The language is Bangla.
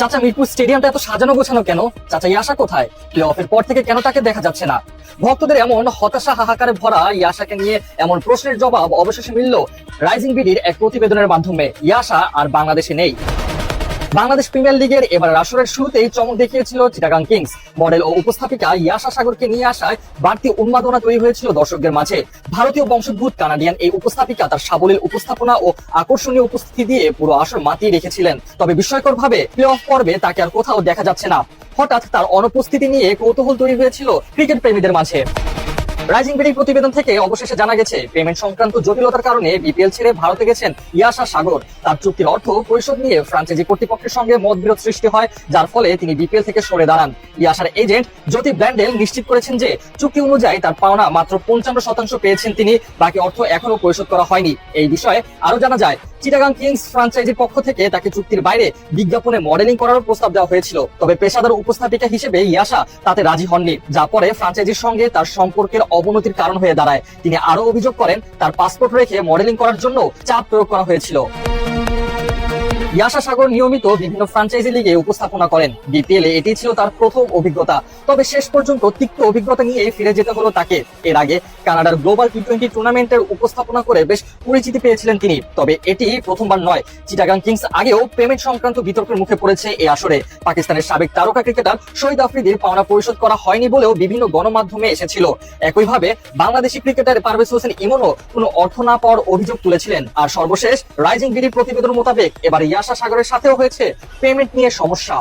চাচা, মিরপুর স্টেডিয়ামটা এত সাজানো গোছানো কেন? চাচা ইয়াশা কোথায়? প্লে অফের পর থেকে কেন তাকে দেখা যাচ্ছে না? ভক্তদের এমন হতাশা, হাহাকারে ভরা ইয়াশাকে নিয়ে এমন প্রশ্নের জবাব অবশেষে মিলল রাইজিং বিডির এক প্রতিবেদনের মাধ্যমে। ইয়াশা আর বাংলাদেশে নেই। বাংলাদেশ প্রিমিয়ার লিগের এবার আসরের শুরুতেই চমক দেখিয়েছিল চিটাগাং কিংস। মডেল ও উপস্থাপিকা ইয়াশা সাগরকে নিয়ে আসায় বাড়তি উন্মাদনা তৈরি হয়েছিল দর্শকদের মাঝে। ভারতীয় বংশোদ্ভূত কানাডিয়ান এই উপস্থাপিকা তার সাবলীল উপস্থাপনা ও আকর্ষণীয় উপস্থিতি দিয়ে পুরো আসর মাতিয়ে রেখেছিলেন। তবে বিস্ময়কর ভাবে প্লে অফ পর্বে তাকে আর কোথাও দেখা যাচ্ছে না। হঠাৎ তার অনুপস্থিতি নিয়ে কৌতূহল তৈরি হয়েছিল ক্রিকেট প্রেমীদের মাঝে। রাইজিং বিডি প্রতিবেদন থেকে অবশেষে জানা গেছে, পেমেন্ট সংক্রান্ত জটিলতার কারণে বিপিএল ছেড়ে ভারতে গেছেন ইয়াশা সাগর। তার চুক্তির অর্থ পরিশোধ নিয়ে ফ্রাঞ্চাইজি কর্তৃপক্ষের সঙ্গে মতবিরোধ সৃষ্টি হয়, যার ফলে তিনি বিপিএল থেকে সরে দাঁড়ান। ইয়াশার এজেন্ট জ্যোতি ব্ল্যান্ডেল নিশ্চিত করেছেন যে, চুক্তি অনুযায়ী তার পাওনা মাত্র পঞ্চান্ন শতাংশ পেয়েছেন তিনি, বাকি অর্থ এখনও পরিশোধ করা হয়নি। এই বিষয়ে আরও জানা যায়, চিটাগাং কিংস ফ্রাঞ্চাইজির পক্ষ থেকে তাকে চুক্তির বাইরে বিজ্ঞাপনে মডেলিং করার প্রস্তাব দেওয়া হয়েছিল। তবে পেশাদার উপস্থাপিকা হিসেবে ইয়াশা তাতে রাজি হননি, যা পরে ফ্রাঞ্চাইজির সঙ্গে তার সম্পর্কের অবনতির কারণ হয়ে দাঁড়ায়। তিনি আরও অভিযোগ করেন, তার পাসপোর্ট রেখে মডেলিং করার জন্য চাপ প্রয়োগ করা হয়েছিল। ইয়াশা সাগর নিয়মিত বিভিন্ন ফ্রাঞ্চাইজি লিগে উপস্থাপনা করেন। বিপিএল এ এটি ছিল তার প্রথম অভিজ্ঞতা। তবে শেষ পর্যন্ত তিক্ত অভিজ্ঞতা নিয়ে ফিরে যেতে হলো তাকে। এর আগে কানাডার গ্লোবাল টি টোয়েন্টি টুর্নামেন্টের উপস্থাপনা করে বেশ পরিচিতি পেয়েছিলেন তিনি। তবে এটি প্রথমবার নয়, চিটাগাং কিংস আগেও পেমেন্ট সংক্রান্ত বিতর্কের মুখে পড়েছে এই আসরে। পাকিস্তানের সাবেক তারকা ক্রিকেটার শহীদ আফ্রিদির পাওনা পরিশোধ করা হয়নি বলেও বিভিন্ন গণমাধ্যমে এসেছিল। একইভাবে বাংলাদেশি ক্রিকেটার পারভেজ হোসেন ইমনও কোনো অর্থ না পাওয়ার অভিযোগ তুলেছিলেন। আর সর্বশেষ রাইজিং বিডি প্রতিবেদন মোতাবেক এবার ইয়াশা সাগরের সাথেও হয়েছে। পেমেন্ট নিয়ে সমস্যা।